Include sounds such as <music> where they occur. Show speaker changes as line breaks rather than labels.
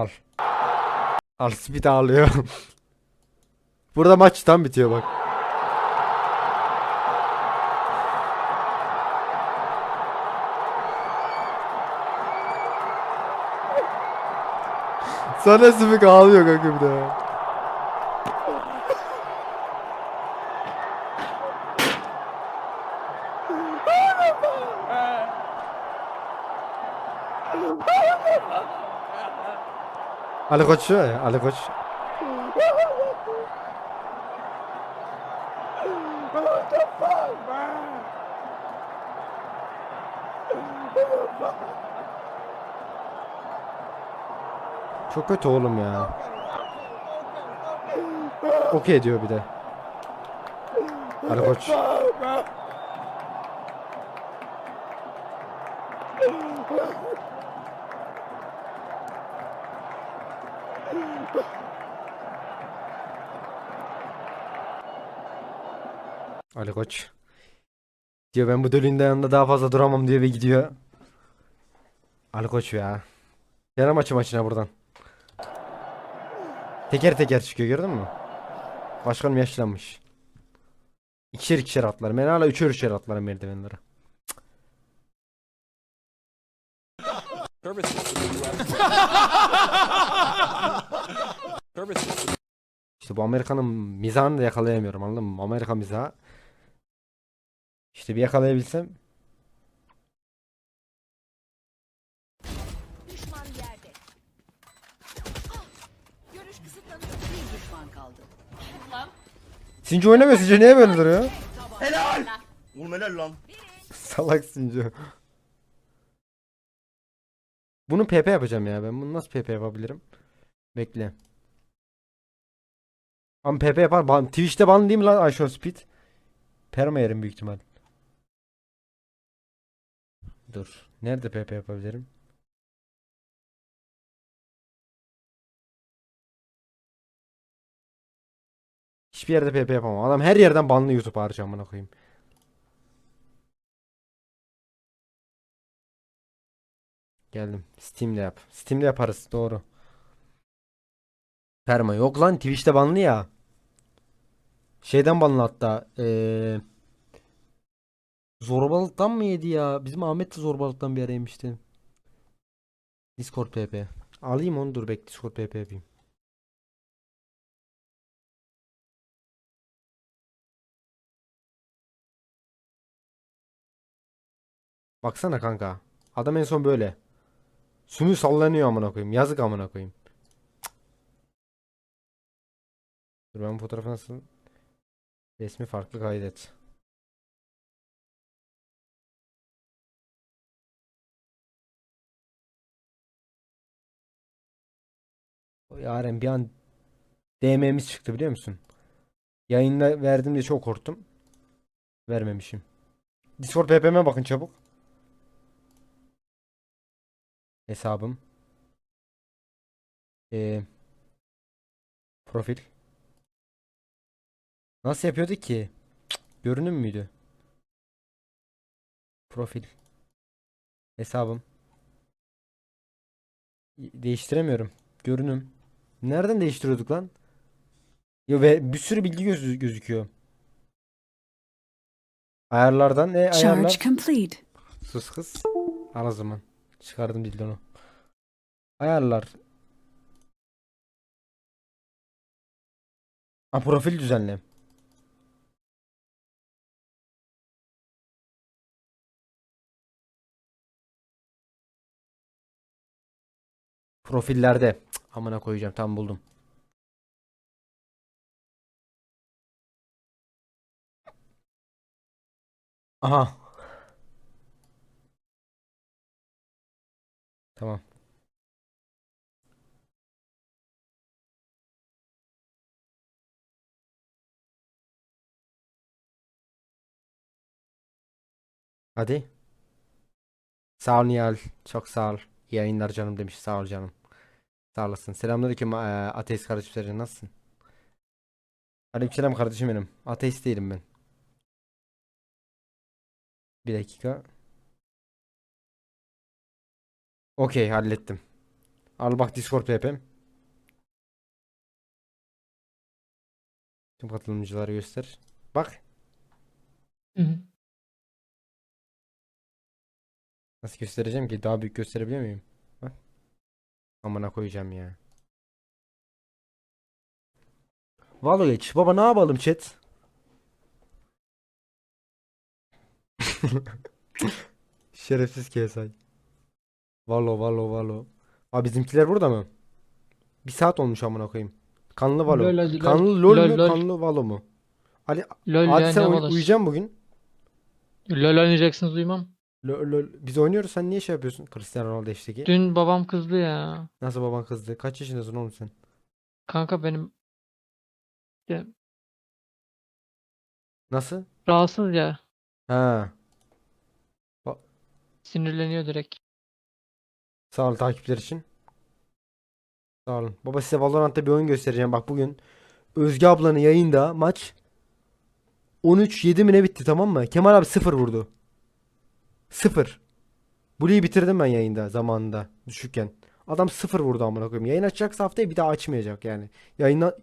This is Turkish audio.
Al. Al speed ağlıyor. <laughs> Burada maç tam bitiyor bak. Sana speed ağlıyor kanka bir de. <laughs> Ali Koç şu ya, Ali Koç. Çok kötü oğlum ya. Okey diyor bir de. Ali Koç. Ali Koç. Diyor ben bu dölünde yanında daha fazla duramam diye ve gidiyor. Ali Koç ya. Yana maçı maçına buradan. Teker teker çıkıyor gördün mü? Başkanım yaşlanmış. İkişer ikişer atlar. Ben hala üçer üçer atlarım merdivenlere. <laughs> İşte bu Amerika'nın mizahını da yakalayamıyorum anladın mı? Amerika mizahı. İşte bir yakalayabilsem.
Düşman yerde. Ah! Görüş kısıtlanıyor. Bir düşman kaldı.
Sinci oynamıyor. Sinci niye böyle duruyor?
Helal. Oğlum helal lan.
Salak Sinci. Bunu PP yapacağım ya. Ben bunu nasıl PP yapabilirim? Bekle. Ama PP yapar. Ban, Twitch'te ban değil mi lan Show Speed? Perma yerim büyük ihtimal. Dur. Nerede PP yapabilirim? Hiçbir yerde PP yapamam. Adam her yerden banlı YouTube harcıyor amına koyayım. Geldim. Steam'de yap. Steam'de yaparız. Doğru. Perma yok lan Twitch'te banlı ya. Şeyden banlı hatta. Ee, zorbalıktan mı yedi ya? Bizim Ahmet de zorbalıktan bir yemişti. Discord PP. Alayım onu dur bek Discord PP yapayım. Baksana kanka. Adam en son böyle. Sümü sallanıyor amına koyayım. Yazık amına koyayım. Cık. Dur ben bu fotoğrafı nasıl? Resmi farklı kaydet. Yaren bir an DM'miz çıktı biliyor musun? Yayında verdim diye çok korktum. Vermemişim. Discord PP'me bakın çabuk. Hesabım. Ee, profil. Nasıl yapıyordu ki? Cık, Görünüm müydü? Profil. Hesabım. Değiştiremiyorum. Görünüm. Nereden değiştiriyorduk lan? Yo ve bir sürü bilgi gözü gözüküyor. Ayarlardan ne ayarlar?
Charge complete.
Sus kız. Al o zaman. Çıkardım dildonu. Ayarlar. Ha profil düzenle. Profillerde. Cık, amına koyacağım. Tam buldum. Aha. Tamam. Hadi. Sağ ol Nihal. Çok sağ ol. İyi yayınlar canım demiş. Sağ ol canım. Sağ olasın. Selamünaleyküm eee, ateist kardeşim sen nasılsın? Aleykümselam kardeşim benim. Ateist değilim ben. Bir dakika. Okey hallettim. Al bak Discord PP'm. Tüm katılımcıları göster. Bak.
Hı hı.
Nasıl göstereceğim ki? Daha büyük gösterebiliyor muyum? Amına koyacağım ya. Valo geç. Baba ne yapalım chat? <laughs> Şerefsiz KSI. Valo valo valo. Abi bizimkiler burada mı? Bir saat olmuş amına koyayım. Kanlı valo.
Lol, lol,
Kanlı lol
lol,
mu?
lol.
Kanlı valo mu? Ali
LOL
Hadi
ya
sen uy- uyuyacaksın bugün.
LOL oynayacaksınız uyumam.
Lol, lol. Biz oynuyoruz sen niye şey yapıyorsun? Cristiano Ronaldo eşteki.
Dün babam kızdı ya.
Nasıl baban kızdı? Kaç yaşındasın oğlum sen?
Kanka benim
Nasıl?
rahatsız ya.
Ha.
Sinirleniyor direkt.
Sağ ol takipler için. Sağ olun. Baba size Valorant'ta bir oyun göstereceğim. Bak bugün Özge ablanın yayında maç 13-7 mi ne bitti tamam mı? Kemal abi 0 vurdu. 0. Blue'yu bitirdim ben yayında zamanında düşükken. Adam 0 vurdu amına koyayım. Yayın açacaksa haftaya bir daha açmayacak yani. Yayına